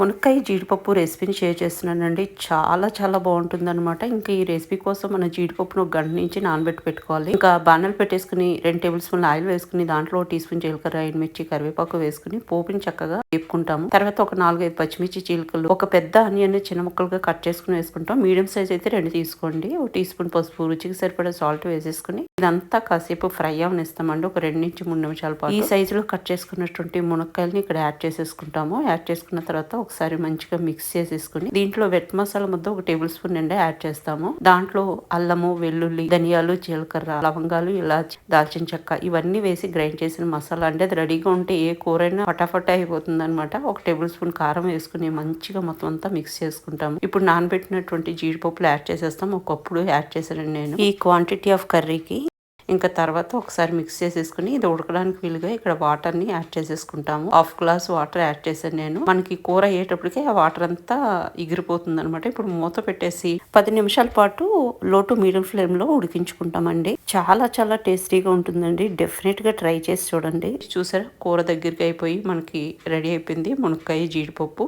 మునక్కాయ జీడిపప్పు రెసిపీని షేర్ చేస్తున్నానండి. చాలా చాలా బాగుంటుంది అనమాట ఇంకా ఈ రెసిపీ కోసం మన జీడిపప్పును ఒక గంట నుంచి నానబెట్టి పెట్టుకోవాలి. ఇంకా బాణలు పెట్టేసుకుని రెండు టేబుల్ స్పూన్ ఆయిల్ వేసుకుని దాంట్లో టీ స్పూన్ జీలకర్ర ఎండుమిర్చి కరివేపాకు వేసుకుని పోపుని చక్కగా వేపుకుంటాము. తర్వాత ఒక నాలుగైదు పచ్చిమిర్చి చీలకలు ఒక పెద్ద ఆనియన్ చిన్న ముక్కలుగా కట్ చేసుకుని వేసుకుంటాం. మీడియం సైజ్ అయితే రెండు తీసుకోండి. ఒక టీ స్పూన్ పసుపు రుచికి సరిపడా సాల్ట్ వేసేసుకుని ఇదంతా కాసేపు ఫ్రై అవనిస్తామండి. ఒక రెండు నుంచి మూడు నిమిషాల పాటు. ఈ సైజులో కట్ చేసుకున్నటువంటి మునక్కాయలని ఇక్కడ యాడ్ చేసేసుకుంటాము. యాడ్ చేసుకున్న తర్వాత ఒకసారి మంచిగా మిక్స్ చేసేసుకుని దీంట్లో వెట్ మసాలా ముద్ద ఒక టేబుల్ స్పూన్ నిండా యాడ్ చేస్తాము. దాంట్లో అల్లము వెల్లుల్లి ధనియాలు జీలకర్ర లవంగాలు ఇలాచి దాల్చిన చెక్క ఇవన్నీ వేసి గ్రైండ్ చేసిన మసాలా. అంటే అది రెడీగా ఉంటే ఏ కూరైనా ఫటాఫట అయిపోతుంది అనమాట ఒక టేబుల్ స్పూన్ కారం వేసుకుని మంచిగా మొత్తం అంతా మిక్స్ చేసుకుంటాము. ఇప్పుడు నానబెట్టినటువంటి జీడిపప్పులు యాడ్ చేసేస్తాం ఒకప్పుడు యాడ్ చేశానండి నేను. ఈ క్వాంటిటీ ఆఫ్ కర్రీకి ఇంకా తర్వాత ఒకసారి మిక్స్ చేసేసుకుని ఇది ఉడకడానికి వీలుగా ఇక్కడ వాటర్ని యాడ్ చేసేసుకుంటాము. హాఫ్ గ్లాస్ వాటర్ యాడ్ చేశాను నేను. మనకి కూర అయ్యేటప్పటికే ఆ వాటర్ అంతా ఎగిరిపోతుంది అనమాట ఇప్పుడు మూత పెట్టేసి పది నిమిషాల పాటు లో టు మీడియం ఫ్లేమ్లో ఉడికించుకుంటామండి. చాలా చాలా టేస్టీగా ఉంటుందండి. డెఫినెట్గా ట్రై చేసి చూడండి. చూసారా? కూర దగ్గరికి అయిపోయి మనకి రెడీ అయిపోయింది. మునక్కాయ జీడిపప్పు.